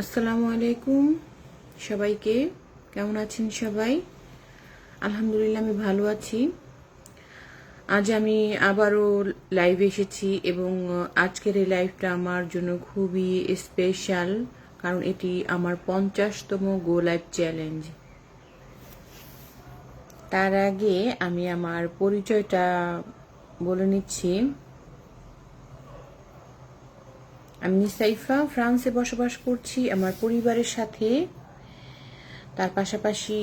আসসালামু আলাইকুম সবাইকে। কেমন আছেন সবাই? আলহামদুলিল্লাহ আমি ভালো আছি। আজ আমি আবারও লাইভে এসেছি এবং আজকের এই লাইভটা আমার জন্য খুবই স্পেশাল কারণ এটি আমার পঞ্চাশতম গো লাইভ চ্যালেঞ্জ তার আগে আমি আমার পরিচয়টা বলে নিচ্ছি। আমি নিসাইফা ফ্রান্সে বসবাস করছি, আমার পরিবারের সাথে। তার পাশাপাশি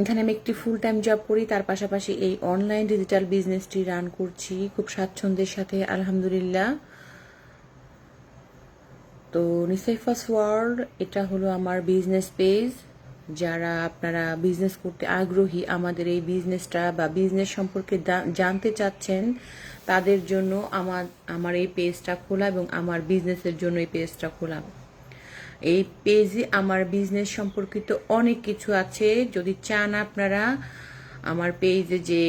এখানে আমি একটি ফুল টাইম জব করি, তার পাশাপাশি এই অনলাইন ডিজিটাল বিজনেসটি রান করছি, খুব স্বাচ্ছন্দ্যের সাথে, আলহামদুলিল্লাহ। তো নিসাইফাস ওয়ার্ল্ড এটা হলো আমার বিজনেস পেজ যারা আপনারা বিজনেস করতে আগ্রহী, আমাদের এই বিজনেসটা বা বিজনেস সম্পর্কে জানতে চাচ্ছেন, তাদের জন্য আমার আমার এই পেজটা খোলা এবং আমার বিজনেসের জন্য এই পেজটা খোলা। এই পেজে আমার বিজনেস সম্পর্কিত অনেক কিছু আছে। যদি চান আপনারা আমার পেজে যে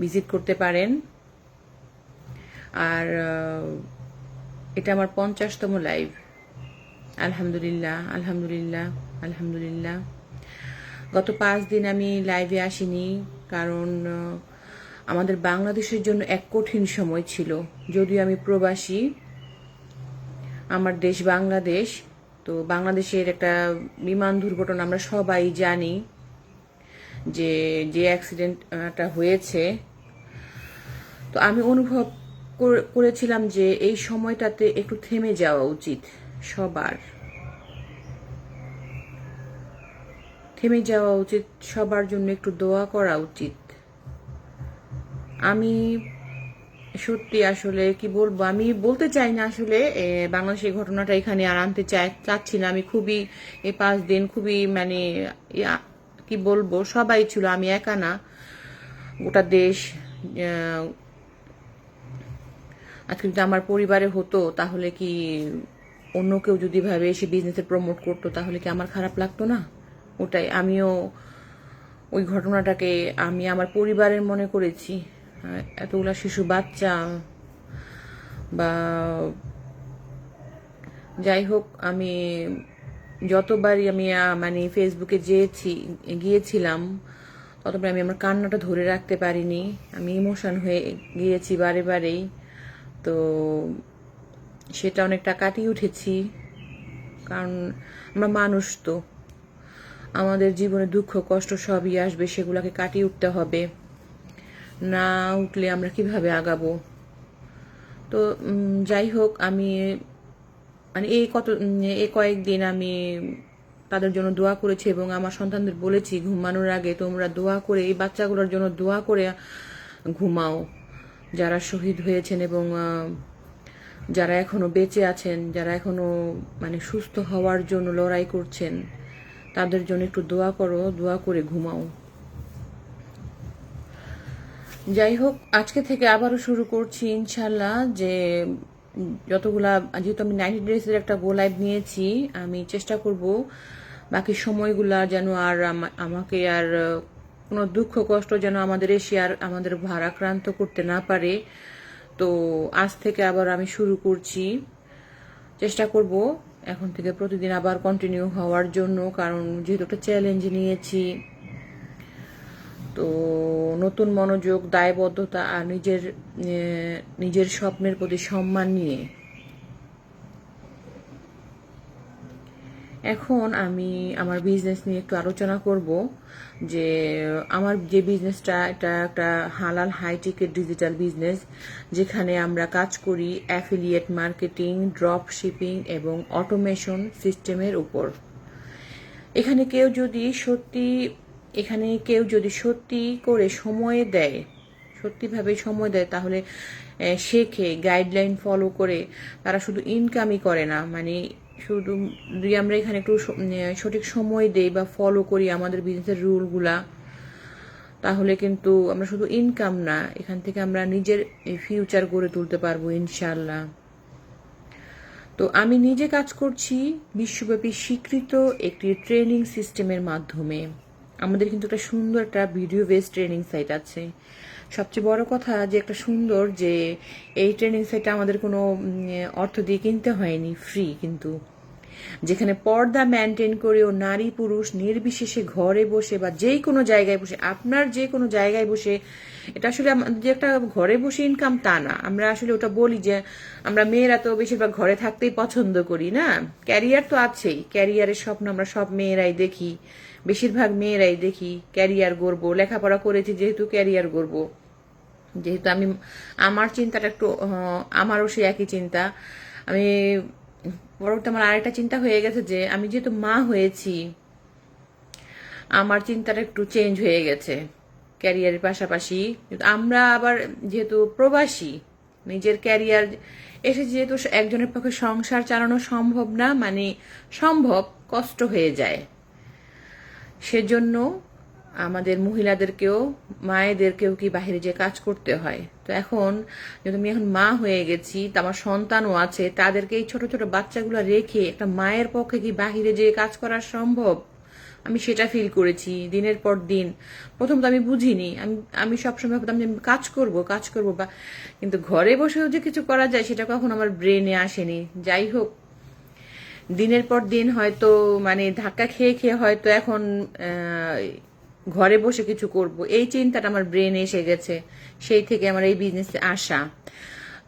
ভিজিট করতে পারেন। আর এটা আমার পঞ্চাশতম লাইভ আলহামদুলিল্লাহ আলহামদুলিল্লাহ আলহামদুলিল্লাহ। গত পাঁচ দিন আমি লাইভে আসিনি, কারণ আমাদের বাংলাদেশের জন্য এক কঠিন সময় ছিল। যদিও আমি প্রবাসী, আমার দেশ বাংলাদেশ, তো বাংলাদেশের একটা বিমান দুর্ঘটনা আমরা সবাই জানি, যে যে অ্যাক্সিডেন্টটা হয়েছে। তো আমি অনুভব করেছিলাম যে এই সময়টাতে একটু থেমে যাওয়া উচিত। সবার। থেমে যাওয়া উচিত, সবার জন্য একটু দোয়া করা উচিত। আমি সত্যি আসলে কি বলব, আমি বলতে চাই না আসলে বাংলাদেশের ঘটনাটা এখানে আর আনতে চাই, চাচ্ছি না। আমি খুবই এই পাঁচ দিন খুবই মানে কি বলব, সবাই ছিল, আমি একা না। গোটা দেশ আজকে যদি আমার পরিবারে হতো, তাহলে কি অন্য কেউ যদি ভাবে এসে বিজনেসে প্রমোট করতো, তাহলে কি আমার খারাপ লাগতো না? ওটাই। আমিও ওই ঘটনাটাকে আমি আমার পরিবারের মনে করেছি। এতগুলা শিশু, বাচ্চা বা যাই হোক, আমি যতবারই আমি মানে ফেসবুকে যেয়েছি, গিয়েছিলাম ততবার আমি আমার কান্নাটা ধরে রাখতে পারিনি। আমি ইমোশন হয়ে গিয়েছি বারে বারেই। তো সেটা অনেকটা কাটিয়ে উঠেছি। কারণ আমরা মানুষ তো। আমাদের জীবনে দুঃখ, কষ্ট সবই আসবে, সেগুলোকে কাটিয়ে উঠতে হবে। না উঠলে আমরা কীভাবে আগাবো? তো যাই হোক, আমি মানে এই কত এই কয়েকদিন আমি তাদের জন্য দোয়া করেছি এবং আমার সন্তানদের বলেছি, ঘুমানোর আগে তোমরা দোয়া করে, এই বাচ্চাগুলোর জন্য দোয়া করে ঘুমাও। যারা শহীদ হয়েছেন এবং যারা এখনও বেঁচে আছেন, যারা এখনও মানে সুস্থ হওয়ার জন্য লড়াই করছেন, তাদের জন্য একটু দোয়া করো, দোয়া করে ঘুমাও। যাই হোক, আজকে থেকে আবারও শুরু করছি ইনশাল্লাহ যে, যতগুলা, যেহেতু আমি নাইনটি ডেজের একটা গো লাইভ নিয়েছি, আমি চেষ্টা করব বাকি সময়গুলা যেন আর আমাকে আর, কোনো দুঃখ কষ্ট যেন আমাদের এসে আর আমাদের ভারাক্রান্ত করতে না পারে। তো আজ থেকে আবার আমি শুরু করছি। চেষ্টা করব এখন থেকে প্রতিদিন আবার কন্টিনিউ হওয়ার জন্য, কারণ যেহেতু একটা চ্যালেঞ্জ নিয়েছি, তো নতুন মনোযোগ, দায়বদ্ধতা আর নিজের নিজের স্বপ্নের প্রতি সম্মান নিয়ে এখন আমি আমার বিজনেস নিয়ে একটু আলোচনা করব যে আমার যে বিজনেসটা এটা একটা হালাল হাইটেকের ডিজিটাল বিজনেস যেখানে আমরা কাজ করি অ্যাফিলিয়েট মার্কেটিং ড্রপ শিপিং এবং অটোমেশন সিস্টেমের উপর। এখানে কেউ যদি সত্যি, এখানে কেউ যদি সত্যি করে সময় দেয় সত্যিভাবে সময় দেয়, তাহলে শেখে গাইডলাইন ফলো করে, তারা শুধু ইনকামই করে না মানে শুধু যদি আমরা এখানে একটু সঠিক সময় দেই বা ফলো করি আমাদের বিজনেসের রুলগুলা তাহলে কিন্তু আমরা শুধু ইনকাম না, এখান থেকে আমরা নিজের ফিউচার গড়ে তুলতে পারব ইনশাল্লাহ তো আমি নিজে কাজ করছি, বিশ্বব্যাপী স্বীকৃত একটি ট্রেনিং সিস্টেমের মাধ্যমে। আমাদের কিন্তু একটা সুন্দর একটা ভিডিও বেস ট্রেনিং সাইট আছে। সবচেয়ে বড় কথা যে একটা সুন্দর যে এই ট্রেনিং সাইটটা আমাদের কোনো অর্থ দিয়ে কিনতে হয়নি ফ্রি কিন্তু। যেখানে পর্দা মেনটেন করেও নারী পুরুষ নির্বিশেষে ঘরে বসে বা যে কোনো জায়গায় বসে, আপনার যে কোনো জায়গায় বসে, এটা আসলে আমাদের যে একটা ঘরে বসে ইনকাম তা না। আমরা আসলে ওটা বলি যে, আমরা মেয়েরা তো বেশিরভাগ ঘরে থাকতেই পছন্দ করি না। ক্যারিয়ার তো আছেই। ক্যারিয়ারের স্বপ্ন আমরা সব মেয়েরাই দেখি। বেশিরভাগ মেয়েরাই দেখি ক্যারিয়ার গড়ব, লেখাপড়া করেছি যেহেতু ক্যারিয়ার গড়ব। যেহেতু আমি, আমার চিন্তাটা একটু আমারও সেই একই চিন্তা। আমি, পরবর্তী আমার আরেকটা চিন্তা হয়ে গেছে যে, আমি যেহেতু মা হয়েছি, আমার চিন্তাটা একটু চেঞ্জ হয়ে গেছে ক্যারিয়ারের পাশাপাশি। আমরা আবার যেহেতু প্রবাসী, নিজের ক্যারিয়ার এসে যেহেতু একজনের পক্ষে সংসার চালানো সম্ভব না মানে সম্ভব কষ্ট হয়ে যায়। সেজন্য আমাদের মহিলাদেরকেও, মায়েদেরকেও কি বাইরে যে কাজ করতে হয়? তো এখন যেহেতু আমি এখন মা হয়ে গেছি, তো আমার সন্তানও আছে, তাদেরকে এই ছোট ছোট বাচ্চাগুলো রেখে একটা মায়ের পক্ষে কি বাহিরে যে কাজ করা সম্ভব? আমি সেটা ফিল করেছি দিনের পর দিন। প্রথম তো আমি বুঝিনি। আমি আমি সবসময় ভাবতাম যে আমি কাজ করব কাজ করব বা, কিন্তু ঘরে বসেও যে কিছু করা যায়, সেটা কখন আমার ব্রেনে আসেনি। যাই হোক দিনের পর দিন হয়তো মানে ধাক্কা খেয়ে খেয়ে হয়তো এখন ঘরে বসে কিছু করব। এই চিন্তাটা আমার ব্রেনে এসে গেছে। সেই থেকে আমার এই বিজনেসে আসা।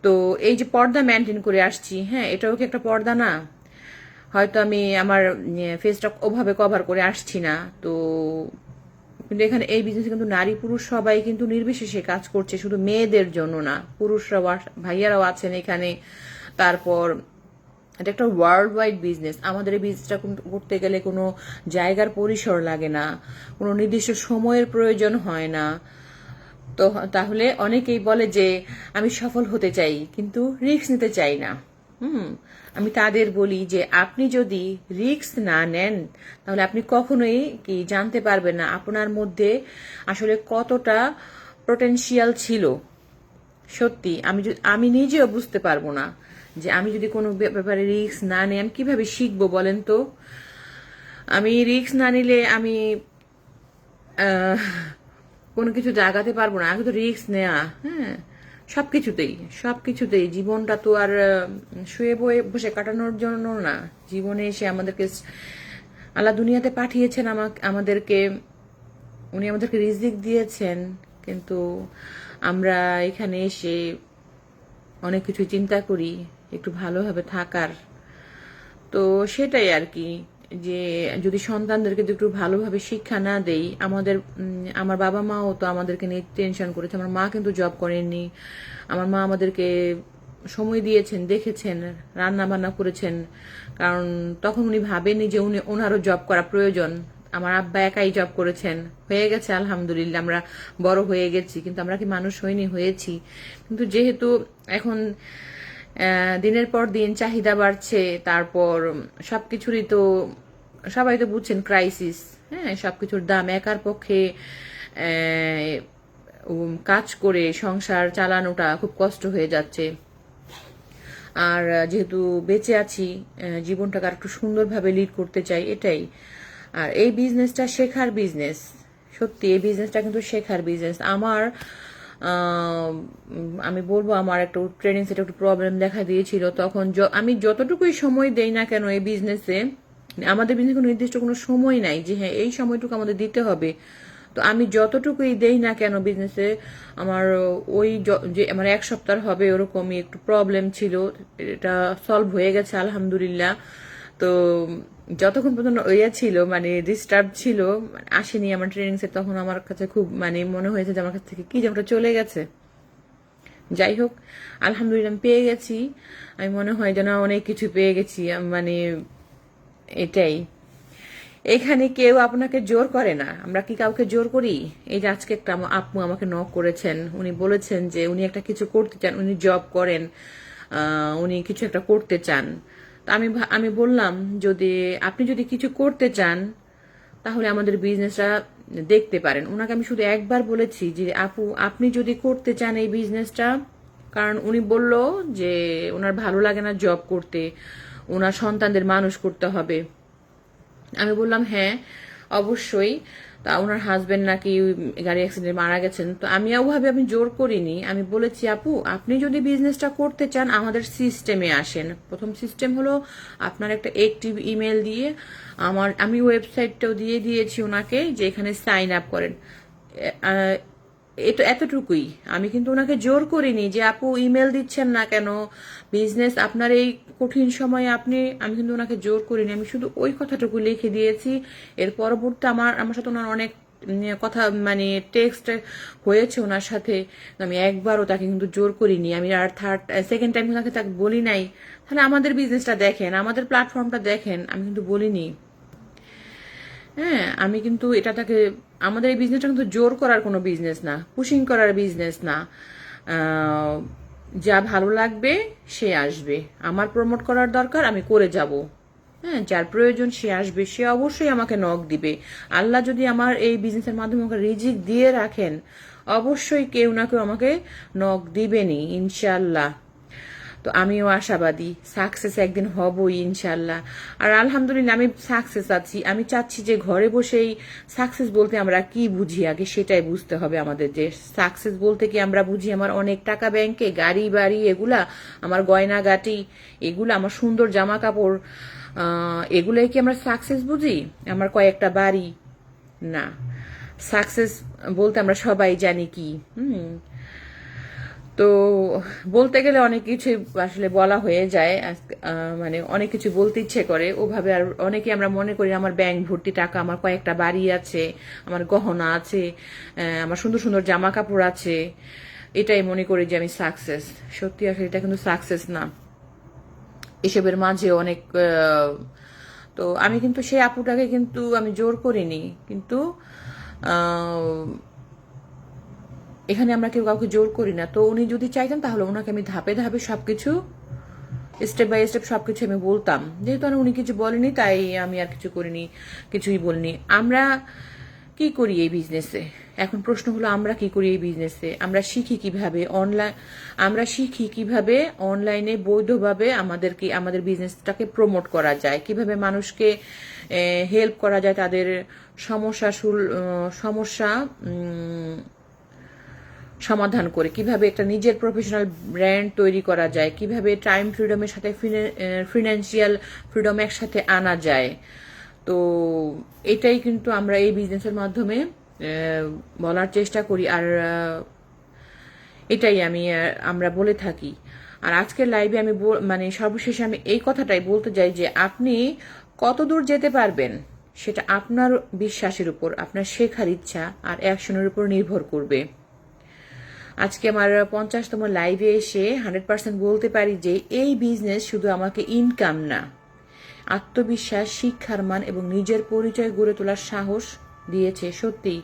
তো এই যে পর্দা মেনটেন করে আসছি হ্যাঁ এটাও কি একটা পর্দা না? হয়তো আমি আমার ফেসটা ওভাবে কভার করে আসছি না। তো কিন্তু এখানে এই বিজনেসে কিন্তু নারী, পুরুষ সবাই কিন্তু নির্বিশেষে কাজ করছে। শুধু মেয়েদের জন্য না, পুরুষরাও ভাইয়ারাও আছেন এখানে। তারপর এটা একটা ওয়ার্ল্ড ওয়াইড বিজনেস আমাদের এই বিজনেসটা করতে গেলে কোনো জায়গার পরিসর লাগে না। কোনো নির্দিষ্ট সময়ের প্রয়োজন হয় না। তো তাহলে অনেকেই বলে যে, আমি সফল হতে চাই, কিন্তু রিস্ক নিতে চাই না। হুম, আমি তাদের বলি যে, আপনি যদি রিস্ক না নেন, তাহলে আপনি কখনোই কি জানতে পারবেন না আপনার মধ্যে আসলে কতটা পোটেনশিয়াল ছিল। সত্যি, আমি আমি নিজেও বুঝতে পারব না। যে আমি যদি কোনো ব্যাপ- ব্যাপারে রিস্ক না নিই, আমি কীভাবে শিখব বলেন তো? আমি রিস্ক না নিলে আমি কোনো কিছু জাগাতে পারব না। আমি তো রিস্ক নেওয়া হ্যাঁ সব কিছুতেই সব কিছুতেই জীবনটা তো আর শুয়ে বয়ে, বসে কাটানোর জন্য না। জীবনে এসে আমাদেরকে আল্লাহ দুনিয়াতে পাঠিয়েছেন আমাদেরকে, উনি আমাদেরকে রিজিক দিয়েছেন। কিন্তু আমরা এখানে এসে অনেক কিছু চিন্তা করি। একটু ভালোভাবে থাকার। তো সেটাই আর কি, যে যদি সন্তানদেরকে একটু ভালোভাবে শিক্ষা না দেই, আমাদের আমার বাবা মাও তো আমাদেরকে নিয়ে টেনশন করেছে, আমার মা কিন্তু জব করেননি, আমার মা আমাদেরকে সময় দিয়েছেন, দেখেছেন রান্না বান্না করেছেন, কারণ তখন উনি ভাবেনি যে উনি ওনারও জব করা প্রয়োজন। আমার আব্বা একাই জব করেছেন, হয়ে গেছে আলহামদুলিল্লাহ, আমরা বড় হয়ে গেছি, কিন্তু আমরা কি মানুষ হইনি, হয়েছি। কিন্তু যেহেতু এখন দিনের পর দিন চাহিদা বাড়ছে, তারপর সবকিছুরই তো, সবাই তো বুঝছেন ক্রাইসিস হ্যাঁ সবকিছুর দাম একার পক্ষে কাজ করে সংসার চালানোটা খুব কষ্ট হয়ে যাচ্ছে। আর যেহেতু বেঁচে আছি জীবনটাকে আর একটু সুন্দরভাবে লিড করতে চাই, এটাই। আর এই বিজনেসটা শেখার বিজনেস সত্যি এই বিজনেসটা কিন্তু শেখার বিজনেস আমার আমি বলব আমার একটু ট্রেনিং সেটা একটু প্রবলেম দেখা দিয়েছিল। তখন আমি যতটুকুই সময় দেই না কেন এই বিজনেসে আমাদের বিজনেসে কোনো নির্দিষ্ট কোনো সময় নাই যে হ্যাঁ এই সময়টুকু আমাদের দিতে হবে। তো আমি যতটুকুই দেই না কেন বিজনেসে আমার ওই যে আমার এক সপ্তাহ হবে ওরকমই একটু প্রবলেম ছিল। এটা সলভ হয়ে গেছে, আলহামদুলিল্লাহ। তো যতক্ষণ পর্যন্ত ইয়ে ছিল মানে ডিস্টার্ব ছিল মানে আসেনি আমার ট্রেনিং সেট তখন আমার কাছে খুব মানে মনে হয়েছে যে আমার কাছ থেকে কি যেমনটা চলে গেছে। যাই হোক, আলহামদুলিল্লাহ আমি পেয়ে গেছি। আমি মনে হয় যেন অনেক কিছু পেয়ে গেছি মানে এটাই। এখানে কেউ আপনাকে জোর করে না। আমরা কি কাউকে জোর করি? এই যে আজকে একটা আপু আমাকে নক করেছেন। উনি বলেছেন যে উনি একটা কিছু করতে চান, উনি জব করেন উনি কিছু একটা করতে চান। আমি আমি বললাম, যদি আপনি যদি কিছু করতে চান, তাহলে আমাদের বিজনেসটা দেখতে পারেন। ওনাকে আমি শুধু একবার বলেছি যে, আপু, আপনি যদি করতে চান এই বিজনেসটা কারণ উনি বলল যে, ওনার ভালো লাগে না জব করতে, ওনার সন্তানদের মানুষ করতে হবে। আমি বললাম হ্যাঁ অবশ্যই। তা ওনার হাজবেন্ড নাকি গাড়ি অ্যাক্সিডেন্টে মারা গেছেন। তো আমি ওভাবে আমি জোর করিনি। আমি বলেছি, আপু, আপনি যদি বিজনেসটা করতে চান, আমাদের সিস্টেমে আসেন। প্রথম সিস্টেম হলো আপনার একটা একটিভ ইমেল দিয়ে আমার, আমি ওয়েবসাইটটাও দিয়ে দিয়েছি ওনাকে যে এখানে সাইন আপ করেন। এটা এতটুকুই। আমি কিন্তু ওনাকে জোর করিনি যে, আপু ইমেল দিচ্ছেন না কেন? বিজনেস আপনার এই কঠিন সময়ে আপনি আমি কিন্তু ওনাকে জোর করিনি। আমি শুধু ওই কথাটুকু লিখে দিয়েছি। এর পরবর্তী আমার আমার সাথে ওনার অনেক কথা মানে টেক্সট হয়েছে ওনার সাথে। আমি একবারও তাকে কিন্তু জোর করিনি। আমি আর থার্ড সেকেন্ড টাইম ওনাকে তাকে বলি নাই। তাহলে আমাদের বিজনেসটা দেখেন, আমাদের প্ল্যাটফর্মটা দেখেন। আমি কিন্তু বলিনি। হ্যাঁ আমি কিন্তু এটা তাকে আমাদের এই বিজনেসটা কিন্তু জোর করার কোনো বিজনেস না পুশিং করার বিজনেস না। যা ভালো লাগবে, সে আসবে। আমার প্রমোট করার দরকার, আমি করে যাব। হ্যাঁ যার প্রয়োজন সে আসবে, সে অবশ্যই আমাকে নখ দিবে। আল্লাহ যদি আমার এই বিজনেসের মাধ্যমে আমাকে রিজিক দিয়ে রাখেন, অবশ্যই কেউ না কেউ আমাকে নখ দিবেনি ইনশাল্লাহ তো আমিও আশাবাদী। সাকসেস একদিন হবই ইনশাল্লাহ আর আলহামদুলিল্লাহ, আমি সাকসেস আছি। আমি চাচ্ছি যে ঘরে বসেই সাকসেস বলতে আমরা কি বুঝি আগে, সেটাই বুঝতে হবে আমাদের যে সাকসেস বলতে কি আমরা বুঝি আমার অনেক টাকা ব্যাংকে গাড়ি বাড়ি এগুলা, আমার গয়নাগাটি এগুলো, আমার সুন্দর জামা কাপড় এগুলাই কি আমরা সাকসেস বুঝি? আমার কয়েকটা বাড়ি, না। সাকসেস বলতে আমরা সবাই জানি কি, হুম। তো বলতে গেলে অনেক কিছু আসলে বলা হয়ে যায়। মানে অনেক কিছু বলতে ইচ্ছে করে। ওভাবে আর অনেকে আমরা মনে করি আমার ব্যাংক ভর্তি টাকা, আমার কয়েকটা বাড়ি আছে, আমার গহনা আছে আমার সুন্দর সুন্দর জামা কাপড় আছে। এটাই মনে করি যে আমি সাকসেস সত্যি আসলে এটা কিন্তু সাকসেস না। এসবের মাঝে অনেক তো আমি কিন্তু সেই আপুটাকে কিন্তু আমি জোর করিনি। কিন্তু এখানে আমরা কেউ কাউকে জোর করি না। তো উনি যদি চাইতেন, তাহলে ওনাকে আমি ধাপে ধাপে সবকিছু, স্টেপ বাই স্টেপ সবকিছু আমি বলতাম। যেহেতু আর উনি কিছু বলেনি, তাই আমি আর কিছু করিনি, কিছুই বলিনি। আমরা কি করি এই বিজনেসে এখন প্রশ্ন হলো, আমরা কি করি এই বিজনেসে আমরা শিখি কীভাবে অনলাইন আমরা শিখি কীভাবে অনলাইনে বৈধভাবে আমাদেরকে, আমাদের বিজনেসটাকে প্রমোট করা যায়? কীভাবে মানুষকে হেল্প করা যায় তাদের সমস্যা সমস্যা সমাধান করে, কীভাবে একটা নিজের প্রফেশনাল ব্র্যান্ড তৈরি করা যায়, কীভাবে টাইম ফ্রিডমের সাথে ফিনান্সিয়াল ফ্রিডম একসাথে আনা যায়। তো এটাই কিন্তু আমরা এই বিজনেসের মাধ্যমে বলার চেষ্টা করি। আর এটাই আমি আমরা বলে থাকি। আর আজকের লাইভে আমি মানে সর্বশেষে আমি এই কথাটাই বলতে চাই যে, আপনি কত দূর যেতে পারবেন সেটা আপনার বিশ্বাসের উপর, আপনার শেখার ইচ্ছা আর অ্যাকশনের উপর নির্ভর করবে। আজকে আমার পঞ্চাশতম লাইভে এসে হান্ড্রেড পার্সেন্ট বলতে পারি যে এই বিজনেস শুধু আমাকে ইনকাম না, আত্মবিশ্বাস, শিক্ষার মান এবং নিজের পরিচয় গড়ে তোলার সাহস দিয়েছে, সত্যি।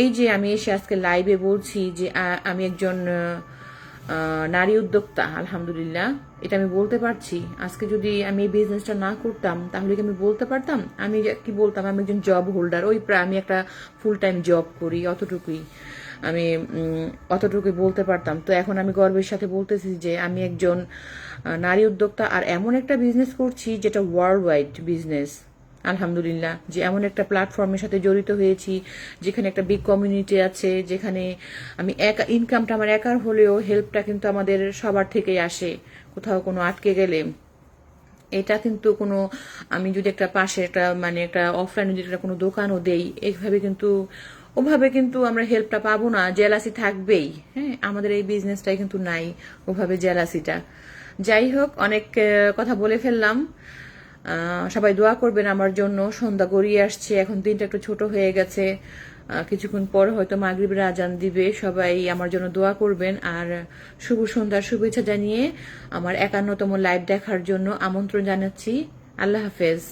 এই যে আমি এসে আজকে লাইভে বলছি যে আমি একজন নারী উদ্যোক্তা, আলহামদুলিল্লাহ, এটা আমি বলতে পারছি। আজকে যদি আমি এই বিজনেসটা না করতাম, তাহলে কি আমি বলতে পারতাম? আমি কি বলতাম? আমি একজন জব হোল্ডার ওই প্রায় আমি একটা ফুল টাইম জব করি, অতটুকুই। আমি উম, অতটুকুই বলতে পারতাম। তো এখন আমি গর্বের সাথে বলতেছি যে আমি একজন নারী উদ্যোক্তা আর এমন একটা বিজনেস করছি যেটা ওয়ার্ল্ড ওয়াইড বিজনেস আলহামদুলিল্লাহ যে এমন একটা প্ল্যাটফর্মের সাথে জড়িত হয়েছি যেখানে একটা বিগ কমিউনিটি আছে যেখানে আমি একা ইনকামটা আমার একার হলেও হেল্পটা কিন্তু আমাদের সবার থেকেই আসে কোথাও কোনো আটকে গেলে। এটা কিন্তু কোনো আমি যদি একটা পাশে একটা মানে একটা অফলাইনে যদি একটা কোনো দোকানও দেই এইভাবে কিন্তু ওভাবে কিন্তু আমরা হেল্পটা পাবো না জেলাসি থাকবেই। হ্যাঁ আমাদের এই বিজনেসটাই কিন্তু নাই ওভাবে জেলাসিটা যাই হোক, অনেক কথা বলে ফেললাম। সবাই দোয়া করবেন আমার জন্য। সন্ধ্যা গড়িয়ে আসছে, এখন দিনটা একটু ছোট হয়ে গেছে। কিছুক্ষণ পর হয়তো মাগরিবের আজান দিবে। সবাই আমার জন্য দোয়া করবেন। আর শুভ সন্ধ্যার শুভেচ্ছা জানিয়ে আমার একান্নতম লাইভ দেখার জন্য আমন্ত্রণ জানাচ্ছি। আল্লাহ হাফেজ।